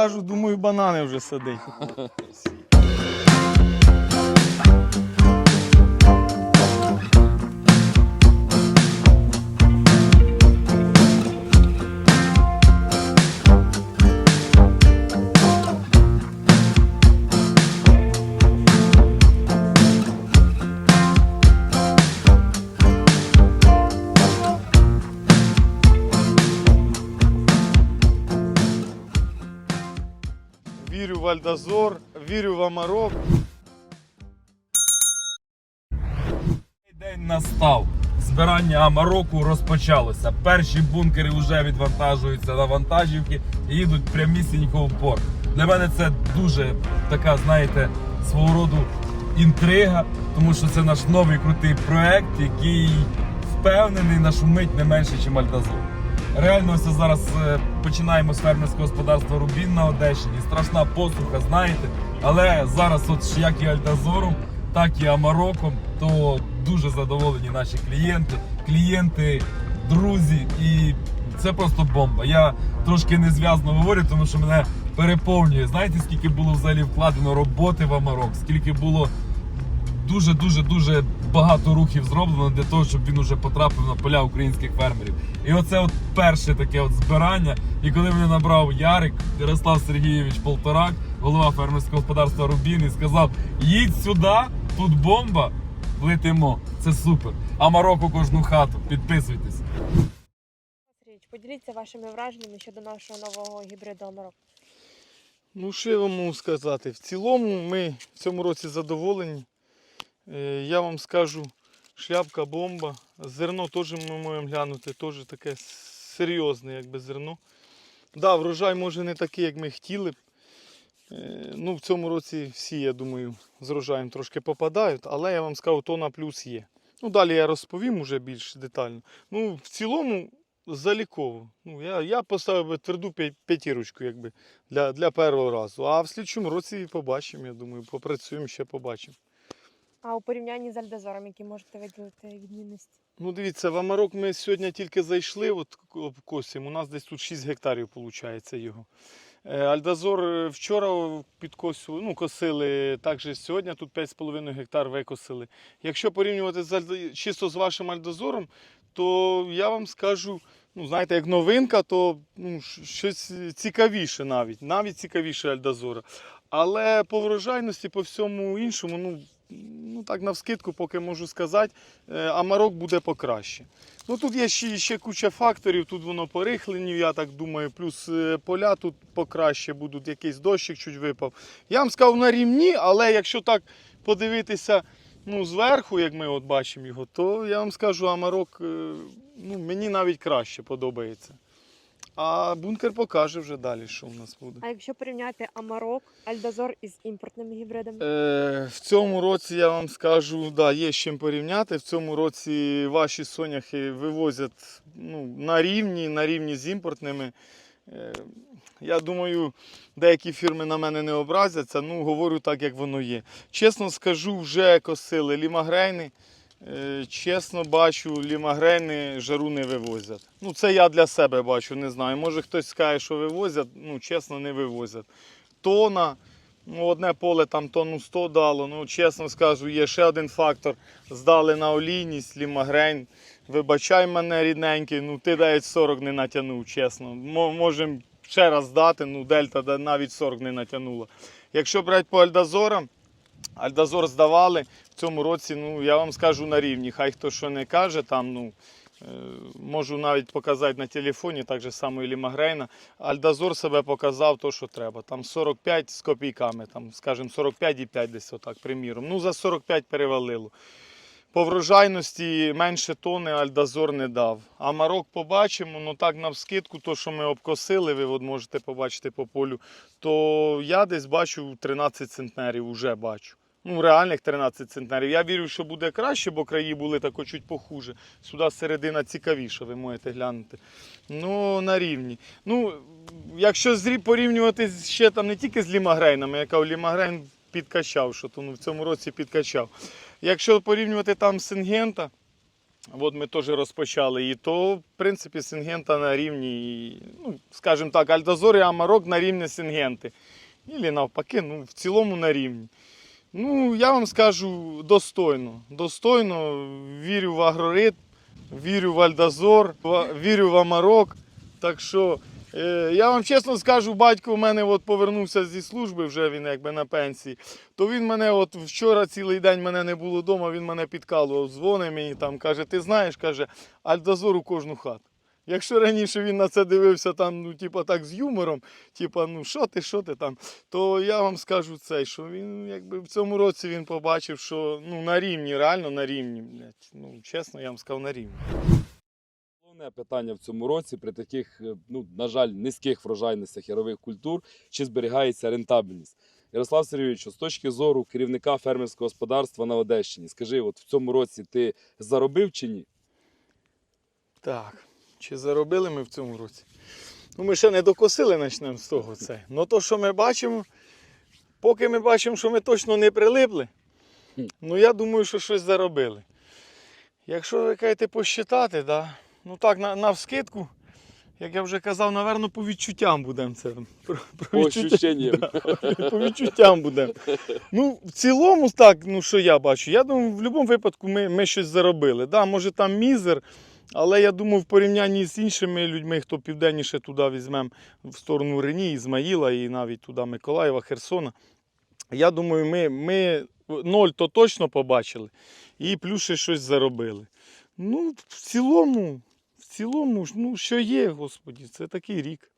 вам скажу, думаю, банани вже садить. Вірю Альдазор, вірю в Амарок. День настав. Збирання Амароку розпочалося. Перші бункери вже відвантажуються на вантажівки і їдуть прямісінько в порт. Для мене це дуже така, знаєте, свого роду інтрига, тому що це наш новий крутий проект, який впевнений нашумить не менше, ніж Альдазор. Реально, ось зараз е, починаємо з фермерського господарства Рубін на Одещині. Страшна посуха, знаєте. Але зараз, от як і Альдазором, так і Амароком, то дуже задоволені наші клієнти, клієнти, друзі, і це просто бомба. Я трошки незв'язно говорю, тому що мене переповнює. Знаєте, скільки було взагалі вкладено роботи в Амарок, скільки було дуже дуже дуже багато рухів зроблено для того, щоб він уже потрапив на поля українських фермерів. І оце от перше таке от збирання. І коли мене набрав Ярик, Ярослав Сергійович Полторак, голова фермерського господарства Рубін, і сказав: їдь сюди, тут бомба, летимо. Це супер. А Марокко кожну хату. Підписуйтесь. Поділіться вашими враженнями щодо нашого нового гібриду Амарок. Ну, що я вам можу сказати? В цілому ми в цьому році задоволені. Е, Я вам скажу, шляпка бомба. Зерно теж ми можемо глянути, теж таке серйозне якби зерно. Да, врожай може не такий, як ми хотіли б. Е, Ну, в цьому році всі, я думаю, з врожаєм трошки попадають, але я вам скажу, то на плюс є. Ну, далі я розповім уже більш детально. Ну, в цілому заліково. Ну, я, я поставив би тверду п'ятірочку, якби для, для першого разу. А в слідчому році побачимо, я думаю, попрацюємо, ще побачимо. А у порівнянні з Альдозором, які можете виділити відмінності? Ну, дивіться, в Амарок ми сьогодні тільки зайшли, от косимо. У нас десь тут 6 гектарів виходить його. Е, Альдазор е, вчора під ну, косили, також сьогодні тут 5,5 гектар викосили. Якщо порівнювати з Альда- чисто з вашим Альдазором, то я вам скажу, ну, знаєте, як новинка, то ну, щось цікавіше навіть, навіть цікавіше Альдазора. Але по врожайності, по всьому іншому, ну, ну так навскидку, поки можу сказати, е, Амарок буде покраще. Ну тут є ще, ще куча факторів, тут воно по рихленню, я так думаю, плюс е, поля тут покраще будуть, якийсь дощик чуть випав. Я вам сказав на рівні, але якщо так подивитися ну, зверху, як ми от бачимо його, то я вам скажу, Амарок е, ну, мені навіть краще подобається. А бункер покаже вже далі, що у нас буде. А якщо порівняти Амарок, Альдозор із імпортними гібридами? Е, в цьому році я вам скажу, да, є з чим порівняти. В цьому році ваші соняхи вивозять ну, на рівні, на рівні з імпортними. Е, я думаю, деякі фірми на мене не образяться, ну говорю так, як воно є. Чесно скажу, вже косили лімагрейни. Е, Чесно бачу, лімагрейни жару не вивозять. Ну, це я для себе бачу, не знаю. Може хтось скаже, що вивозять, ну чесно, не вивозять. Тона, ну, одне поле там тонну 100 дало. Ну, чесно скажу, є ще один фактор. Здали на олійність, лімагрейн. Вибачай мене, рідненький, ну ти навіть 40 не натягнув, чесно. Можемо ще раз дати, ну дельта навіть 40 не натягнула. Якщо брати по Альдазорам, Альдазор здавали в цьому році, ну я вам скажу на рівні. Хай хто що не каже, там, ну. е, Можу навіть показати на телефоні, так же само і Лімагрейна. Альдазор себе показав то, що треба. Там 45 з копійками, там, скажімо, 45,5 десь отак, приміром. Ну, за 45 перевалило. По врожайності менше тони Альдазор не дав. А Марок побачимо, ну так навскидку, то, що ми обкосили, ви от можете побачити по полю, то я десь бачу 13 центнерів, вже бачу. Ну, реальних 13 центнерів. Я вірю, що буде краще, бо краї були тако чуть похуже. Сюди середина цікавіша, ви можете глянути. Ну, на рівні. Ну, якщо порівнювати ще там не тільки з лімагрейнами, яка у лімагрейн підкачав, що то ну, в цьому році підкачав. Якщо порівнювати там з Сингента, От ми теж розпочали. І то, в принципі, Сингента на рівні, ну, скажімо так, Альдозор і Амарок на рівні Сингенти. Ілі навпаки, ну, в цілому на рівні. Ну, я вам скажу достойно. Достойно вірю в агрорит, вірю в Альдозор, в- вірю в Амарок. Так що е, я вам чесно скажу, батько у мене от повернувся зі служби, вже він якби на пенсії. То він мене, от вчора цілий день мене не було вдома, він мене підкалував, дзвонить мені там, каже, ти знаєш, каже, Альдозор у кожну хату. Якщо раніше він на це дивився там, ну, типа так з юмором, типа, ну що ти, що ти там, то я вам скажу це, що він якби в цьому році він побачив, що ну, на рівні, реально на рівні. Блядь. Ну, чесно, я вам сказав, на рівні. Головне питання в цьому році при таких, е, ну, на жаль, низьких врожайностях ярових культур, чи зберігається рентабельність. Ярослав Сергійович, з точки зору керівника фермерського господарства на Одещині, скажи, от в цьому році ти заробив чи ні? Так, чи заробили ми в цьому році? Ну, ми ще не докосили, почнемо з того це. Ну то, що ми бачимо, поки ми бачимо, що ми точно не прилипли, ну я думаю, що щось заробили. Якщо ви кажете посчитати, да, ну так, на, на вскидку, як я вже казав, напевно, по відчуттям будемо це. Про, про По відчуття- ощущенням. по відчуттям будемо. Ну, в цілому, так, ну що я бачу, я думаю, в будь-якому випадку ми, ми щось заробили. Да, може там мізер, але я думаю, в порівнянні з іншими людьми, хто південніше туди візьмемо в сторону Рені, Ізмаїла і навіть туди Миколаєва, Херсона. Я думаю, ми, ми ноль то точно побачили і плюс ще щось заробили. Ну, в цілому, в цілому, ну, що є, господі, це такий рік.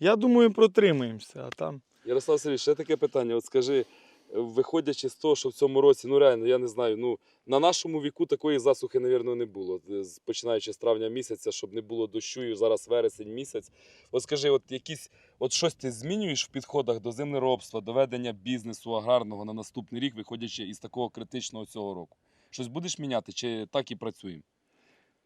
Я думаю, протримаємося, а там. Ярослав Сергійович, ще таке питання. От скажи, виходячи з того, що в цьому році, ну реально, я не знаю, ну на нашому віку такої засухи, навірно, не було. Е, Починаючи з травня місяця, щоб не було дощу, і зараз вересень місяць. От скажи, от якісь, от щось ти змінюєш в підходах до землеробства, до ведення бізнесу аграрного на наступний рік, виходячи із такого критичного цього року? Щось будеш міняти, чи так і працюємо?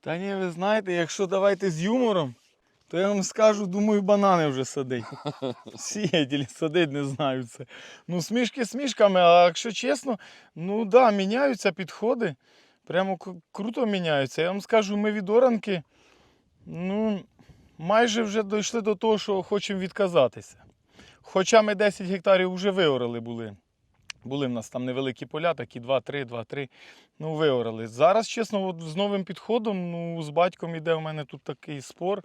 Та ні, ви знаєте, якщо давайте з юмором, то я вам скажу, думаю, банани вже садить. Сіятелі садить, не знаю це. Ну, смішки смішками, а якщо чесно, ну так, да, міняються підходи. Прямо круто міняються. Я вам скажу, ми від оранки, ну, майже вже дійшли до того, що хочемо відказатися. Хоча ми 10 гектарів вже виорали були. Були в нас там невеликі поля, такі 2-3, 2-3. Ну, виорали. Зараз, чесно, от з новим підходом, ну, з батьком іде у мене тут такий спор.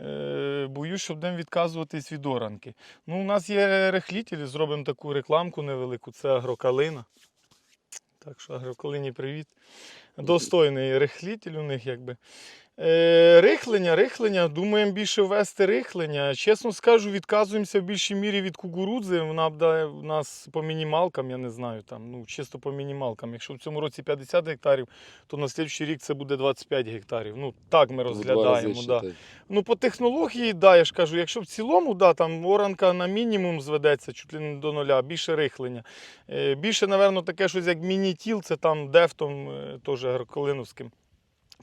Е, боюсь, що будемо відказуватись від оранки. Ну, у нас є рехлітелі, зробимо таку рекламку невелику, це агрокалина. Так що агрокалині привіт. Достойний рехлітель у них якби. Е, рихлення, рихлення, думаємо більше ввести рихлення. Чесно скажу, відказуємося в більшій мірі від кукурудзи. Вона буде у нас по мінімалкам, я не знаю, там, ну, чисто по мінімалкам. Якщо в цьому році 50 гектарів, то на слідчий рік це буде 25 гектарів. Ну, так ми рази розглядаємо. Да. Ну, по технології, да, я ж кажу, якщо в цілому, да, там оранка на мінімум зведеться, чуть ли не до нуля, більше рихлення. Е, більше, напевно, таке щось як міні-тіл, це там дефтом, е, теж агроколиновським.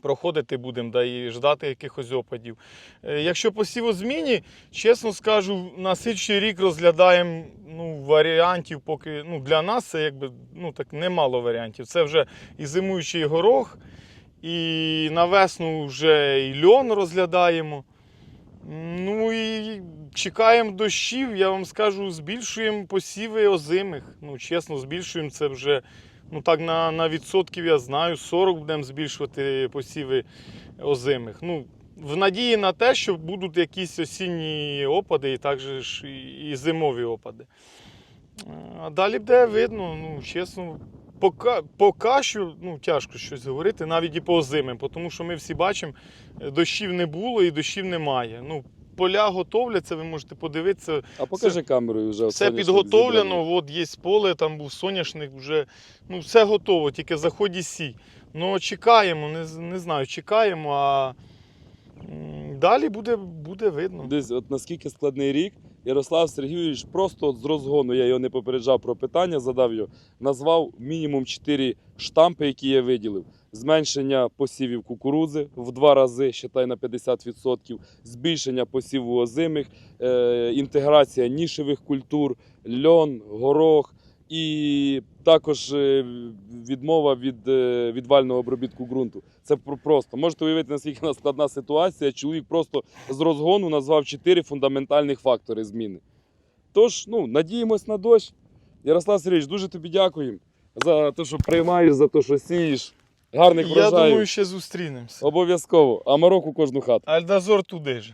Проходити будемо да, і ждати якихось опадів. Е, Якщо по сівозміні, чесно скажу, на слідчий рік розглядаємо ну, варіантів, поки ну, для нас це якби ну, так немало варіантів. Це вже і зимуючий горох, і на весну вже і льон розглядаємо. Ну і чекаємо дощів, я вам скажу, збільшуємо посіви озимих. Ну, чесно, збільшуємо це вже. Ну так на, на відсотків я знаю, 40 будемо збільшувати посіви озимих. Ну, в надії на те, що будуть якісь осінні опади і також і, зимові опади. А далі буде видно, ну, чесно, поки, поки що ну, тяжко щось говорити, навіть і по озимим, тому що ми всі бачимо, дощів не було і дощів немає. Ну, поля готовляться, ви можете подивитися. А покажи камерою вже. Все підготовлено, от є поле, там був соняшник, вже ну, все готово, тільки заходь і сій. Ну, чекаємо, не, не знаю, чекаємо, а далі буде, буде видно. Десь от наскільки складний рік, Ярослав Сергійович просто от з розгону, я його не попереджав про питання, задав його, назвав мінімум 4 штампи, які я виділив. Зменшення посівів кукурудзи в два рази, считай на 50%, збільшення посіву озимих, е, інтеграція нішевих культур, льон, горох, і також е, відмова від е, відвального обробітку ґрунту. Це про- просто. Можете уявити, наскільки нас складна ситуація. Чоловік просто з розгону назвав чотири фундаментальних фактори зміни. Тож, ну, надіємось на дощ. Ярослав Сергійович, дуже тобі дякуємо за те, що приймаєш, за те, що сієш. Гарних Я врожаїв. думаю, ще зустрінемося. Обов'язково. А Марок у кожну хату. Альдазор туди ж.